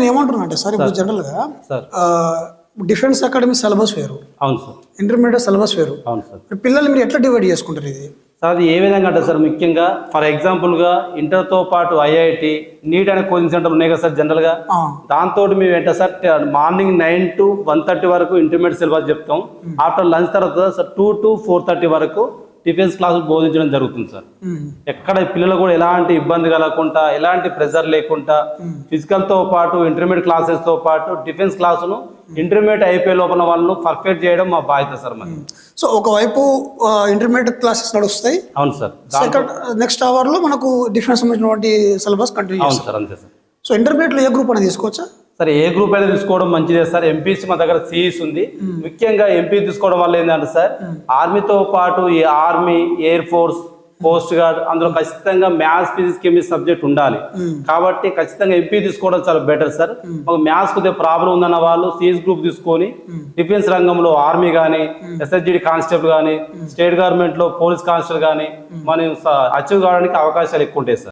నేను ఏమంటున్నా అంటే సార్ ఇప్పుడు జనరల్గా సార్. డిఫెన్స్ అకాడమీ సిలబస్ వేరు. అవును సార్. ఇంటర్మీడియట్ సిలబస్ వేరు. అవును సార్. పిల్లలు మీరు ఎట్లా డివైడ్ చేసుకుంటారు ఇది? సార్ అది ఏ విధంగా అంటే సార్ ముఖ్యంగా ఫర్ ఎగ్జాంపుల్గా ఇంటర్తో పాటు ఐఐటి నీట్ అనే కోచింగ్ సెంటర్ ఉన్నాయి కదా సార్ జనరల్గా. దాంతో మేము ఏంటో sir morning nine to one thirty వరకు ఇంటర్మీడియట్ సిలబస్ చెప్తాం. ఆఫ్టర్ లంచ్ తర్వాత sir two to four thirty వరకు డిఫెన్స్ క్లాసులు బోధించడం జరుగుతుంది సార్. ఎక్కడ పిల్లలు కూడా ఎలాంటి ఇబ్బంది కలగకుండా ఎలాంటి ప్రెజర్ లేకుండా ఫిజికల్తో పాటు ఇంటర్మీడియట్ క్లాసెస్తో పాటు డిఫెన్స్ క్లాసును ఇంటర్మీడియట్ అయిపోయే లోపల వాళ్ళను పర్ఫెక్ట్ చేయడం మా బాధ్యత సార్ మరి సో ఒకవైపు ఇంటర్మీడియట్ క్లాసెస్ నడుస్తాయి. అవును సార్. సెకండ్ నెక్స్ట్ అవర్లో మనకు డిఫెన్స్ సంబంధించినటువంటి సిలబస్ కంటిన్యూ అవును సార్ అంతే సార్. సో ఇంటర్మీడియట్లో ఏ గ్రూప్ అనేది తీసుకోవచ్చా? సరే ఏ గ్రూప్ అయినా తీసుకోవడం మంచిదే సార్. ఎంపీసీ మా దగ్గర సిఈస్ ఉంది. ముఖ్యంగా ఎంపీ తీసుకోవడం వల్ల ఏంటంటే సార్ ఆర్మీతో పాటు ఈ army air force coast guard అందులో ఖచ్చితంగా మ్యాథ్స్ ఫిజిక్స్ కెమిస్ట్రీ సబ్జెక్ట్ ఉండాలి. కాబట్టి ఖచ్చితంగా ఎంపీ తీసుకోవడం చాలా బెటర్ సార్. ఒక మ్యాథ్స్ కొద్దిగా ప్రాబ్లం ఉందన్న వాళ్ళు సిఎస్ గ్రూప్ తీసుకొని డిఫెన్స్ రంగంలో ఆర్మీ కానీ ఎస్ఎస్జిడి కానిస్టేబుల్ కానీ స్టేట్ గవర్నమెంట్లో పోలీస్ కానిస్టేబుల్ కానీ మనం అచీవ్ కావడానికి అవకాశాలు ఎక్కువ ఉంటాయి సార్.